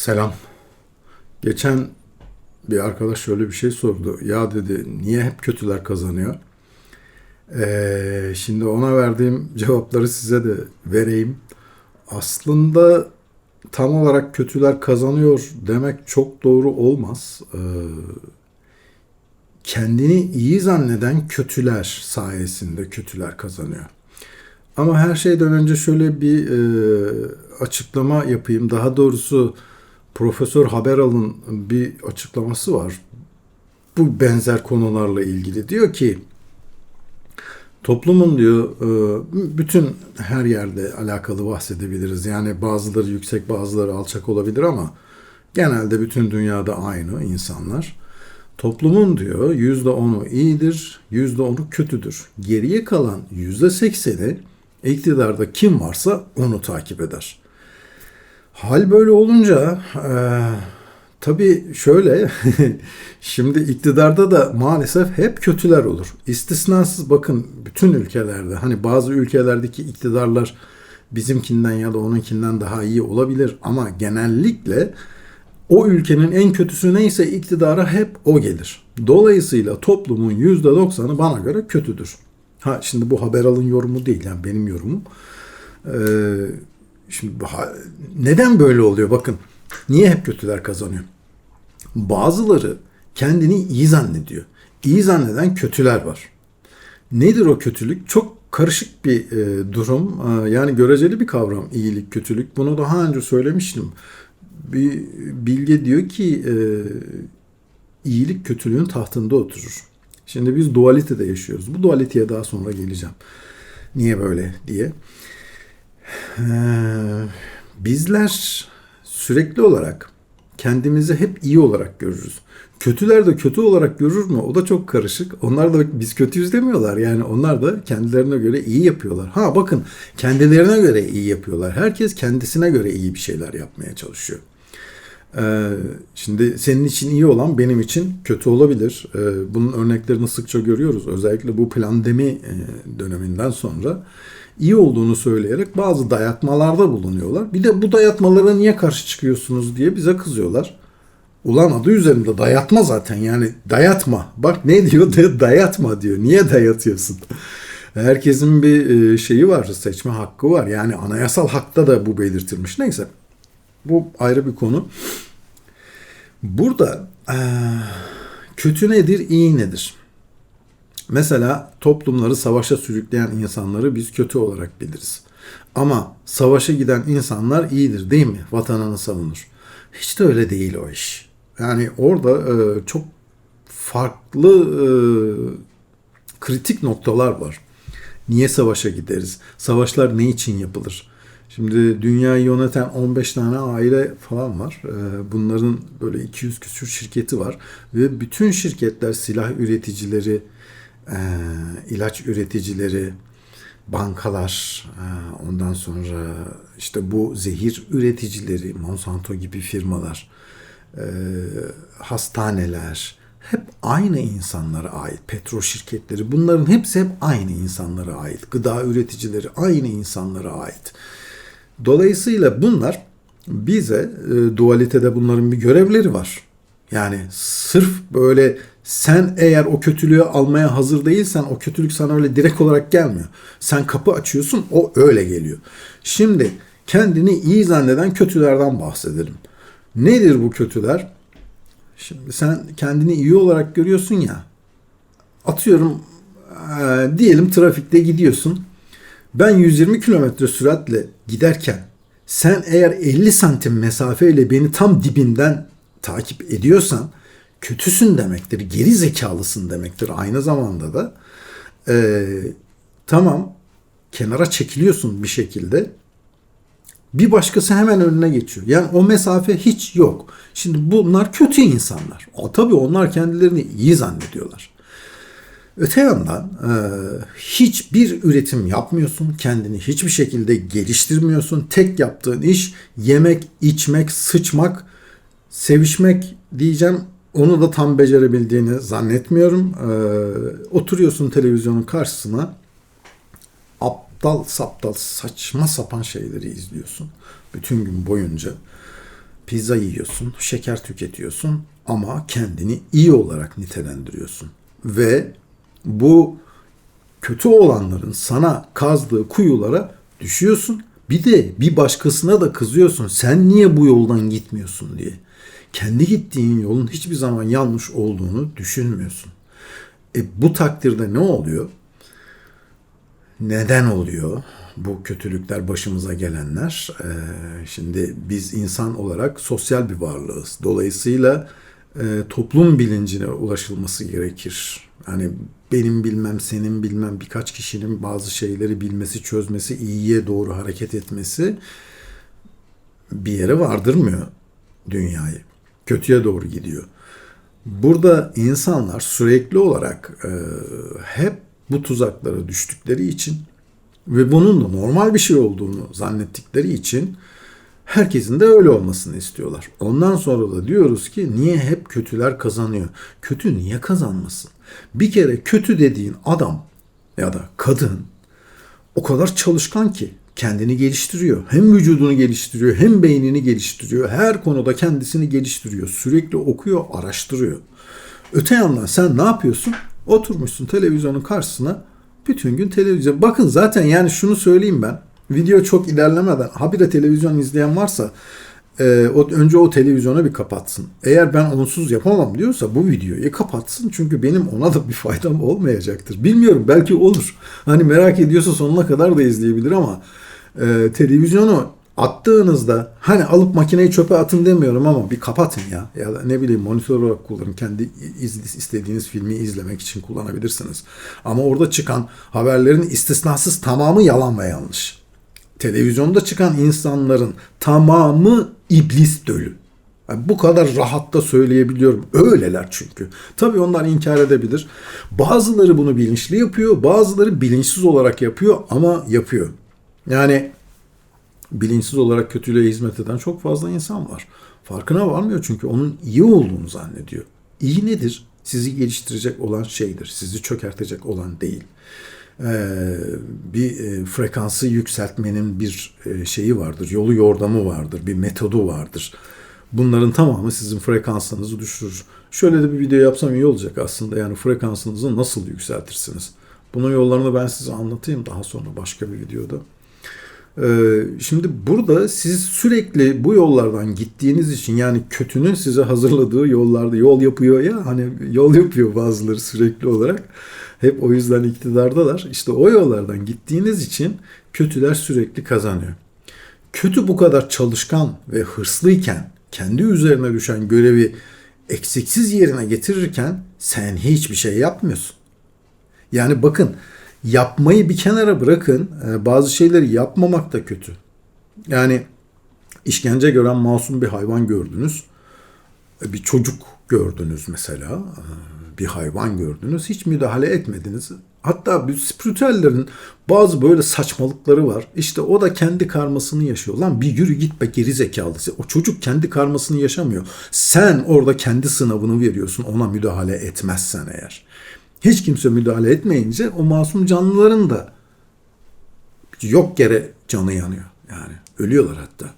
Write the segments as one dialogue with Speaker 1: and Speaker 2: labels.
Speaker 1: Selam. Geçen bir arkadaş şöyle bir şey sordu. Ya dedi niye hep kötüler kazanıyor? Ee, şimdi ona verdiğim cevapları size de vereyim. Aslında tam olarak kötüler kazanıyor demek çok doğru olmaz. Ee, kendini iyi zanneden kötüler sayesinde kötüler kazanıyor. Ama her şeyden önce şöyle bir e, açıklama yapayım. Daha doğrusu Profesör Haberal'ın bir açıklaması var. Bu benzer konularla ilgili. Diyor ki toplumun diyor e, bütün her yerde alakalı bahsedebiliriz. Yani bazıları yüksek bazıları alçak olabilir ama genelde bütün dünyada aynı insanlar. Toplumun diyor yüzde onu iyidir, yüzde onu kötüdür. Geriye kalan yüzde sekseni iktidarda kim varsa onu takip eder. Hal böyle olunca e, tabii şöyle şimdi iktidarda da maalesef hep kötüler olur. İstisnasız bakın bütün ülkelerde hani bazı ülkelerdeki iktidarlar bizimkinden ya da onunkinden daha iyi olabilir ama genellikle o ülkenin en kötüsü neyse iktidara hep o gelir. Dolayısıyla toplumun %90'ı bana göre kötüdür. Ha şimdi bu haber alın yorumu değil yani benim yorumum. Ee, şimdi neden böyle oluyor bakın. Niye hep kötüler kazanıyor? Bazıları kendini iyi zannediyor. İyi zanneden kötüler var. Nedir o kötülük? Çok karışık bir e, durum. E, yani göreceli bir kavram iyilik, kötülük. Bunu daha önce söylemiştim. Bir bilge diyor ki e, iyilik kötülüğün tahtında oturur. Şimdi biz dualitede yaşıyoruz. Bu dualiteye daha sonra geleceğim. Niye böyle diye. Ee, bizler sürekli olarak kendimizi hep iyi olarak görürüz. Kötüler de kötü olarak görür mü? O da çok karışık. Onlar da biz kötüyüz demiyorlar. Yani onlar da kendilerine göre iyi yapıyorlar. Ha bakın kendilerine göre iyi yapıyorlar. Herkes kendisine göre iyi bir şeyler yapmaya çalışıyor. Ee, şimdi senin için iyi olan benim için kötü olabilir. Ee, bunun örneklerini sıkça görüyoruz. Özellikle bu plandemi e, döneminden sonra iyi olduğunu söyleyerek bazı dayatmalarda bulunuyorlar. Bir de bu dayatmalara niye karşı çıkıyorsunuz diye bize kızıyorlar. Ulan adı üzerinde dayatma zaten yani dayatma. Bak ne diyor dayatma diyor. Niye dayatıyorsun? Herkesin bir e, şeyi var, seçme hakkı var. Yani anayasal hakta da bu belirtilmiş. Neyse. Bu ayrı bir konu. Burada e, kötü nedir, iyi nedir? Mesela toplumları savaşa sürükleyen insanları biz kötü olarak biliriz. Ama savaşa giden insanlar iyidir değil mi? Vatanını savunur. Hiç de öyle değil o iş. Yani orada e, çok farklı e, kritik noktalar var. Niye savaşa gideriz? Savaşlar ne için yapılır? Şimdi dünyayı yöneten 15 tane aile falan var. Ee, bunların böyle 200 küsür şirketi var. Ve bütün şirketler silah üreticileri, e, ilaç üreticileri, bankalar, e, ondan sonra işte bu zehir üreticileri, Monsanto gibi firmalar, e, hastaneler, hep aynı insanlara ait. Petrol şirketleri bunların hepsi hep aynı insanlara ait. Gıda üreticileri aynı insanlara ait. Dolayısıyla bunlar bize e, dualitede bunların bir görevleri var. Yani sırf böyle sen eğer o kötülüğü almaya hazır değilsen o kötülük sana öyle direkt olarak gelmiyor. Sen kapı açıyorsun o öyle geliyor. Şimdi kendini iyi zanneden kötülerden bahsedelim. Nedir bu kötüler? Şimdi sen kendini iyi olarak görüyorsun ya. Atıyorum e, diyelim trafikte gidiyorsun. Ben 120 kilometre süratle giderken sen eğer 50 santim mesafeyle beni tam dibinden takip ediyorsan kötüsün demektir. Geri zekalısın demektir. Aynı zamanda da e, tamam kenara çekiliyorsun bir şekilde. Bir başkası hemen önüne geçiyor. Yani o mesafe hiç yok. Şimdi bunlar kötü insanlar. O, tabii onlar kendilerini iyi zannediyorlar. Öte yandan e, hiçbir üretim yapmıyorsun, kendini hiçbir şekilde geliştirmiyorsun. Tek yaptığın iş yemek, içmek, sıçmak, sevişmek diyeceğim. Onu da tam becerebildiğini zannetmiyorum. E, oturuyorsun televizyonun karşısına, aptal saptal saçma sapan şeyleri izliyorsun bütün gün boyunca. pizza yiyorsun, şeker tüketiyorsun ama kendini iyi olarak nitelendiriyorsun. Ve bu kötü olanların sana kazdığı kuyulara düşüyorsun. Bir de bir başkasına da kızıyorsun. Sen niye bu yoldan gitmiyorsun diye. Kendi gittiğin yolun hiçbir zaman yanlış olduğunu düşünmüyorsun. E, bu takdirde ne oluyor? Neden oluyor bu kötülükler başımıza gelenler? E, şimdi biz insan olarak sosyal bir varlığız. Dolayısıyla e, toplum bilincine ulaşılması gerekir. Hani benim bilmem, senin bilmem, birkaç kişinin bazı şeyleri bilmesi, çözmesi, iyiye doğru hareket etmesi bir yere vardırmıyor dünyayı. Kötüye doğru gidiyor. Burada insanlar sürekli olarak e, hep bu tuzaklara düştükleri için ve bunun da normal bir şey olduğunu zannettikleri için herkesin de öyle olmasını istiyorlar. Ondan sonra da diyoruz ki niye hep kötüler kazanıyor? Kötü niye kazanmasın? Bir kere kötü dediğin adam ya da kadın o kadar çalışkan ki kendini geliştiriyor. Hem vücudunu geliştiriyor, hem beynini geliştiriyor. Her konuda kendisini geliştiriyor. Sürekli okuyor, araştırıyor. Öte yandan sen ne yapıyorsun? Oturmuşsun televizyonun karşısına bütün gün televizyon. Bakın zaten yani şunu söyleyeyim ben. Video çok ilerlemeden habire televizyon izleyen varsa e, o, önce o televizyonu bir kapatsın. Eğer ben onsuz yapamam diyorsa bu videoyu kapatsın. Çünkü benim ona da bir faydam olmayacaktır. Bilmiyorum belki olur. Hani merak ediyorsa sonuna kadar da izleyebilir ama e, televizyonu attığınızda hani alıp makineyi çöpe atın demiyorum ama bir kapatın ya. Ya da ne bileyim monitör olarak kullanın. Kendi iz, istediğiniz filmi izlemek için kullanabilirsiniz. Ama orada çıkan haberlerin istisnasız tamamı yalan ve yanlış. Televizyonda çıkan insanların tamamı iblis dölü. Yani bu kadar rahat da söyleyebiliyorum. Öyleler çünkü. Tabii onlar inkar edebilir. Bazıları bunu bilinçli yapıyor, bazıları bilinçsiz olarak yapıyor ama yapıyor. Yani bilinçsiz olarak kötülüğe hizmet eden çok fazla insan var. Farkına varmıyor çünkü onun iyi olduğunu zannediyor. İyi nedir? Sizi geliştirecek olan şeydir. Sizi çökertecek olan değil. Ee, bir e, frekansı yükseltmenin bir e, şeyi vardır. Yolu yordamı vardır. Bir metodu vardır. Bunların tamamı sizin frekansınızı düşürür. Şöyle de bir video yapsam iyi olacak aslında. Yani frekansınızı nasıl yükseltirsiniz? Bunun yollarını ben size anlatayım daha sonra başka bir videoda. Ee, şimdi burada siz sürekli bu yollardan gittiğiniz için yani kötünün size hazırladığı yollarda yol yapıyor ya hani yol yapıyor bazıları sürekli olarak. Hep o yüzden iktidardalar. İşte o yollardan gittiğiniz için kötüler sürekli kazanıyor. Kötü bu kadar çalışkan ve hırslıyken kendi üzerine düşen görevi eksiksiz yerine getirirken sen hiçbir şey yapmıyorsun. Yani bakın yapmayı bir kenara bırakın. E, bazı şeyleri yapmamak da kötü. Yani işkence gören masum bir hayvan gördünüz. E, bir çocuk gördünüz mesela. E, bir hayvan gördünüz. Hiç müdahale etmediniz. Hatta bir spiritüellerin bazı böyle saçmalıkları var. İşte o da kendi karmasını yaşıyor. Lan bir yürü git be geri zekalısı. O çocuk kendi karmasını yaşamıyor. Sen orada kendi sınavını veriyorsun ona müdahale etmezsen eğer. Hiç kimse müdahale etmeyince o masum canlıların da yok yere canı yanıyor. Yani ölüyorlar hatta.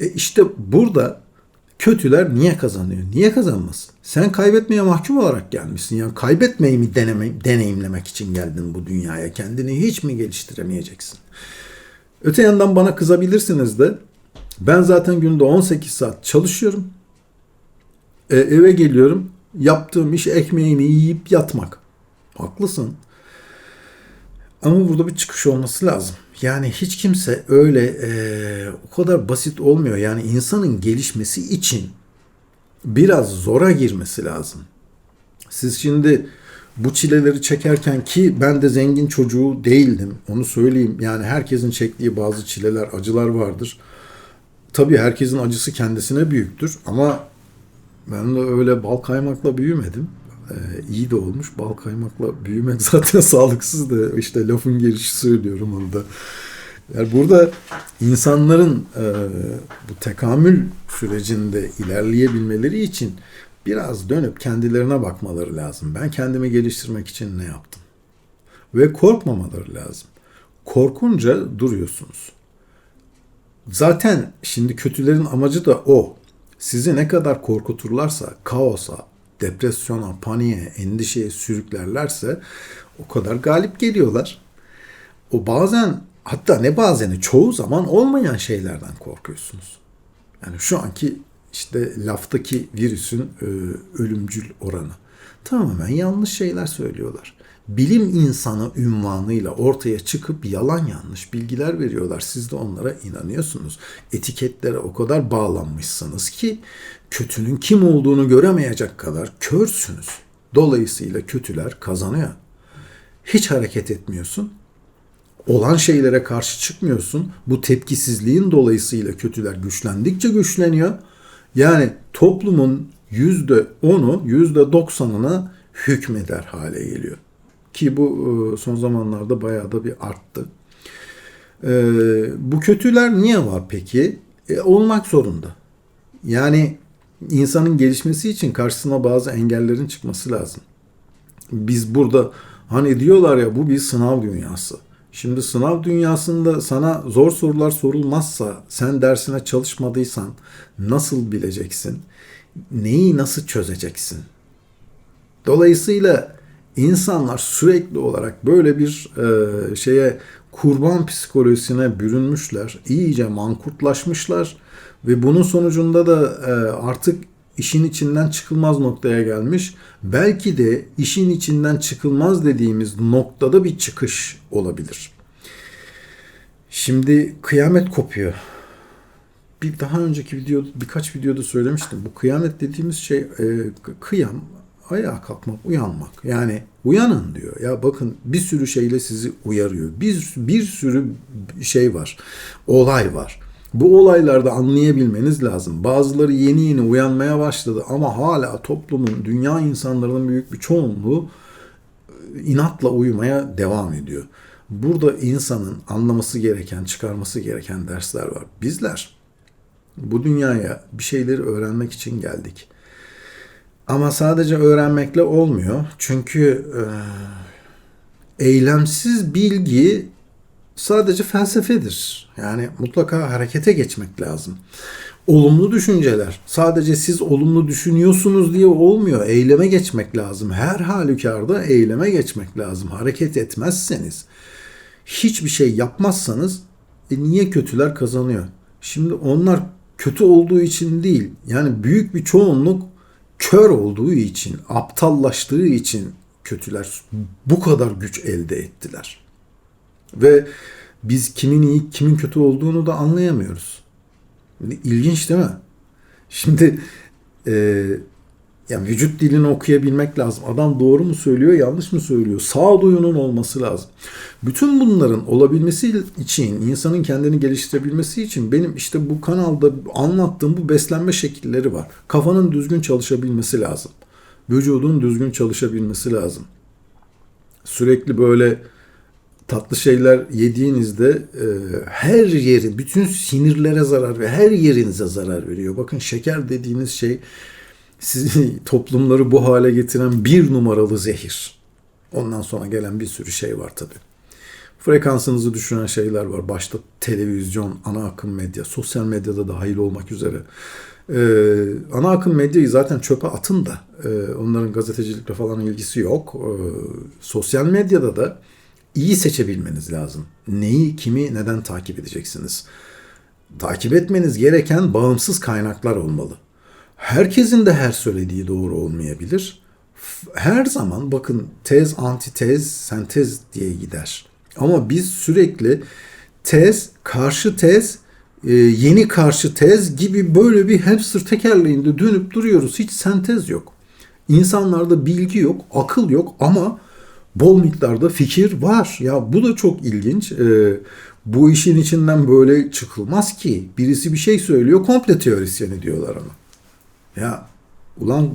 Speaker 1: E işte burada kötüler niye kazanıyor? Niye kazanmasın? Sen kaybetmeye mahkum olarak gelmişsin. Yani kaybetmeyi mi deneme, deneyimlemek için geldin bu dünyaya? Kendini hiç mi geliştiremeyeceksin? Öte yandan bana kızabilirsiniz de ben zaten günde 18 saat çalışıyorum. E, eve geliyorum yaptığım iş ekmeğimi yiyip yatmak. Haklısın. Ama burada bir çıkış olması lazım. Yani hiç kimse öyle e, o kadar basit olmuyor. Yani insanın gelişmesi için biraz zora girmesi lazım. Siz şimdi bu çileleri çekerken ki ben de zengin çocuğu değildim. Onu söyleyeyim. Yani herkesin çektiği bazı çileler, acılar vardır. Tabii herkesin acısı kendisine büyüktür ama ben de öyle bal kaymakla büyümedim. Ee, iyi de olmuş. Bal kaymakla büyümek zaten sağlıksız da işte lafın gelişi söylüyorum onu da. Yani burada insanların e, bu tekamül sürecinde ilerleyebilmeleri için biraz dönüp kendilerine bakmaları lazım. Ben kendimi geliştirmek için ne yaptım? Ve korkmamaları lazım. Korkunca duruyorsunuz. zaten şimdi kötülerin amacı da o. Sizi ne kadar korkuturlarsa, kaosa, depresyona, paniğe, endişeye sürüklerlerse o kadar galip geliyorlar. O bazen hatta ne bazeni çoğu zaman olmayan şeylerden korkuyorsunuz. Yani şu anki işte laftaki virüsün e, ölümcül oranı. Tamamen yanlış şeyler söylüyorlar. Bilim insanı ünvanıyla ortaya çıkıp yalan yanlış bilgiler veriyorlar. Siz de onlara inanıyorsunuz. Etiketlere o kadar bağlanmışsınız ki kötünün kim olduğunu göremeyecek kadar körsünüz. Dolayısıyla kötüler kazanıyor. Hiç hareket etmiyorsun. Olan şeylere karşı çıkmıyorsun. Bu tepkisizliğin dolayısıyla kötüler güçlendikçe güçleniyor. Yani toplumun yüzde onu, yüzde doksanına hükmeder hale geliyor. Ki bu e, son zamanlarda bayağı da bir arttı. E, bu kötüler niye var peki? E, olmak zorunda. Yani insanın gelişmesi için karşısına bazı engellerin çıkması lazım. Biz burada hani diyorlar ya bu bir sınav dünyası. Şimdi sınav dünyasında sana zor sorular sorulmazsa sen dersine çalışmadıysan nasıl bileceksin? Neyi nasıl çözeceksin? Dolayısıyla insanlar sürekli olarak böyle bir e, şeye kurban psikolojisine bürünmüşler. iyice mankurtlaşmışlar ve bunun sonucunda da e, artık işin içinden çıkılmaz noktaya gelmiş. Belki de işin içinden çıkılmaz dediğimiz noktada bir çıkış olabilir. Şimdi kıyamet kopuyor. Bir daha önceki video birkaç videoda söylemiştim. Bu kıyamet dediğimiz şey e, kıyam ayağa kalkmak, uyanmak. Yani uyanın diyor. Ya bakın bir sürü şeyle sizi uyarıyor. Bir, bir sürü şey var. Olay var. Bu olaylarda anlayabilmeniz lazım. Bazıları yeni yeni uyanmaya başladı ama hala toplumun, dünya insanlarının büyük bir çoğunluğu e, inatla uyumaya devam ediyor. Burada insanın anlaması gereken, çıkarması gereken dersler var. Bizler bu dünyaya bir şeyleri öğrenmek için geldik. Ama sadece öğrenmekle olmuyor. Çünkü e, eylemsiz bilgi sadece felsefedir. Yani mutlaka harekete geçmek lazım. Olumlu düşünceler. Sadece siz olumlu düşünüyorsunuz diye olmuyor. Eyleme geçmek lazım. Her halükarda eyleme geçmek lazım. Hareket etmezseniz, hiçbir şey yapmazsanız e, niye kötüler kazanıyor? Şimdi onlar kötü olduğu için değil. Yani büyük bir çoğunluk kör olduğu için, aptallaştığı için kötüler bu kadar güç elde ettiler. Ve biz kimin iyi, kimin kötü olduğunu da anlayamıyoruz. İlginç değil mi? Şimdi e, yani vücut dilini okuyabilmek lazım. Adam doğru mu söylüyor, yanlış mı söylüyor? Sağduyunun olması lazım. Bütün bunların olabilmesi için, insanın kendini geliştirebilmesi için benim işte bu kanalda anlattığım bu beslenme şekilleri var. Kafanın düzgün çalışabilmesi lazım. Vücudun düzgün çalışabilmesi lazım. Sürekli böyle tatlı şeyler yediğinizde e, her yeri, bütün sinirlere zarar ve her yerinize zarar veriyor. Bakın şeker dediğiniz şey sizi toplumları bu hale getiren bir numaralı zehir. Ondan sonra gelen bir sürü şey var tabi. Frekansınızı düşüren şeyler var. Başta televizyon, ana akım medya, sosyal medyada dahil olmak üzere. Ee, ana akım medyayı zaten çöpe atın da e, onların gazetecilikle falan ilgisi yok. Ee, sosyal medyada da iyi seçebilmeniz lazım. Neyi, kimi, neden takip edeceksiniz? Takip etmeniz gereken bağımsız kaynaklar olmalı. Herkesin de her söylediği doğru olmayabilir. Her zaman bakın tez, antitez, sentez diye gider. Ama biz sürekli tez, karşı tez, e, yeni karşı tez gibi böyle bir hamster tekerleğinde dönüp duruyoruz. Hiç sentez yok. İnsanlarda bilgi yok, akıl yok ama bol miktarda fikir var. Ya bu da çok ilginç. Ee, bu işin içinden böyle çıkılmaz ki. Birisi bir şey söylüyor, komple teorisyeni diyorlar ama. Ya ulan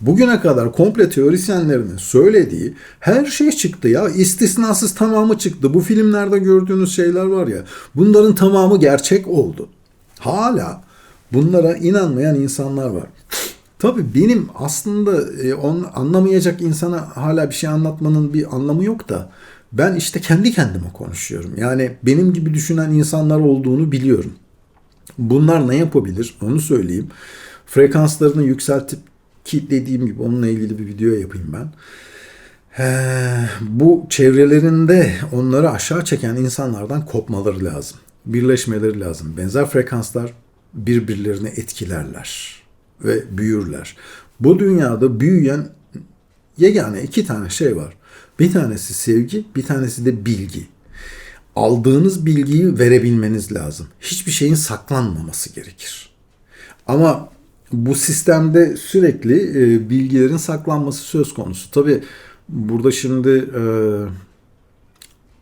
Speaker 1: bugüne kadar komple teorisyenlerinin söylediği her şey çıktı ya. İstisnasız tamamı çıktı. Bu filmlerde gördüğünüz şeyler var ya. Bunların tamamı gerçek oldu. Hala bunlara inanmayan insanlar var. Tabii benim aslında e, onu anlamayacak insana hala bir şey anlatmanın bir anlamı yok da ben işte kendi kendime konuşuyorum. Yani benim gibi düşünen insanlar olduğunu biliyorum. Bunlar ne yapabilir? Onu söyleyeyim. Frekanslarını yükseltip ki dediğim gibi onunla ilgili bir video yapayım ben. Ee, bu çevrelerinde onları aşağı çeken insanlardan kopmaları lazım. Birleşmeleri lazım. Benzer frekanslar birbirlerini etkilerler ve büyürler. Bu dünyada büyüyen yegane iki tane şey var. Bir tanesi sevgi, bir tanesi de bilgi. Aldığınız bilgiyi verebilmeniz lazım. Hiçbir şeyin saklanmaması gerekir. Ama bu sistemde sürekli e, bilgilerin saklanması söz konusu. Tabi burada şimdi e,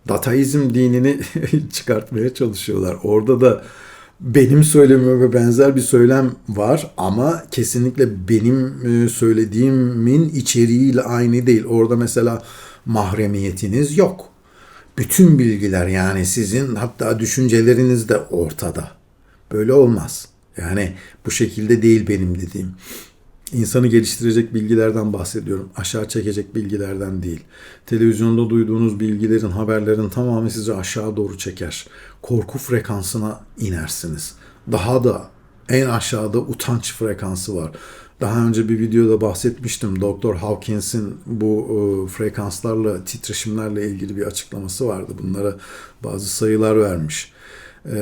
Speaker 1: dataizm dinini çıkartmaya çalışıyorlar. Orada da benim söylemiyorum benzer bir söylem var ama kesinlikle benim e, söylediğimin içeriğiyle aynı değil. Orada mesela mahremiyetiniz yok. Bütün bilgiler yani sizin hatta düşünceleriniz de ortada. Böyle olmaz. Yani bu şekilde değil benim dediğim. İnsanı geliştirecek bilgilerden bahsediyorum. Aşağı çekecek bilgilerden değil. Televizyonda duyduğunuz bilgilerin, haberlerin tamamı sizi aşağı doğru çeker. Korku frekansına inersiniz. Daha da en aşağıda utanç frekansı var. Daha önce bir videoda bahsetmiştim. Doktor Hawkins'in bu e, frekanslarla, titreşimlerle ilgili bir açıklaması vardı. Bunlara bazı sayılar vermiş. E,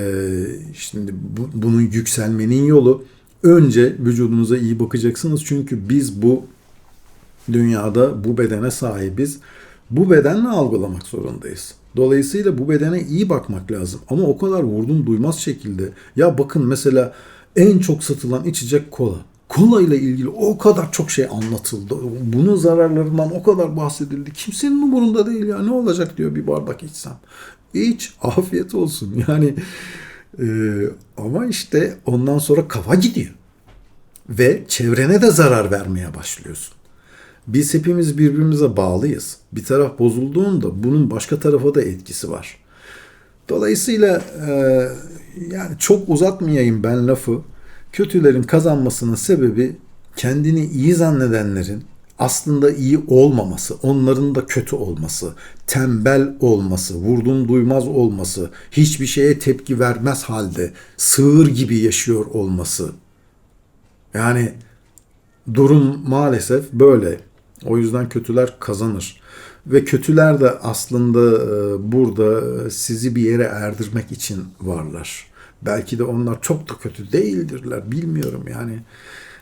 Speaker 1: şimdi bu, bunun yükselmenin yolu önce vücudunuza iyi bakacaksınız. Çünkü biz bu dünyada bu bedene sahibiz. Bu bedenle algılamak zorundayız. Dolayısıyla bu bedene iyi bakmak lazım. Ama o kadar vurdum duymaz şekilde. Ya bakın mesela en çok satılan içecek kola. Kola ile ilgili o kadar çok şey anlatıldı. Bunun zararlarından o kadar bahsedildi. Kimsenin umurunda değil ya. Ne olacak diyor bir bardak içsem. İç afiyet olsun. Yani e, ama işte ondan sonra kafa gidiyor. Ve çevrene de zarar vermeye başlıyorsun. Biz hepimiz birbirimize bağlıyız. Bir taraf bozulduğunda bunun başka tarafa da etkisi var. Dolayısıyla e, yani çok uzatmayayım ben lafı. Kötülerin kazanmasının sebebi kendini iyi zannedenlerin aslında iyi olmaması, onların da kötü olması, tembel olması, vurdum duymaz olması, hiçbir şeye tepki vermez halde sığır gibi yaşıyor olması. Yani durum maalesef böyle. O yüzden kötüler kazanır. Ve kötüler de aslında e, burada sizi bir yere erdirmek için varlar. Belki de onlar çok da kötü değildirler. Bilmiyorum yani.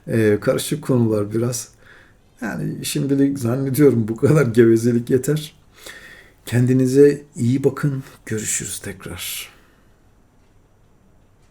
Speaker 1: E, karışık konular biraz. Yani şimdilik zannediyorum bu kadar gevezelik yeter. Kendinize iyi bakın. Görüşürüz tekrar.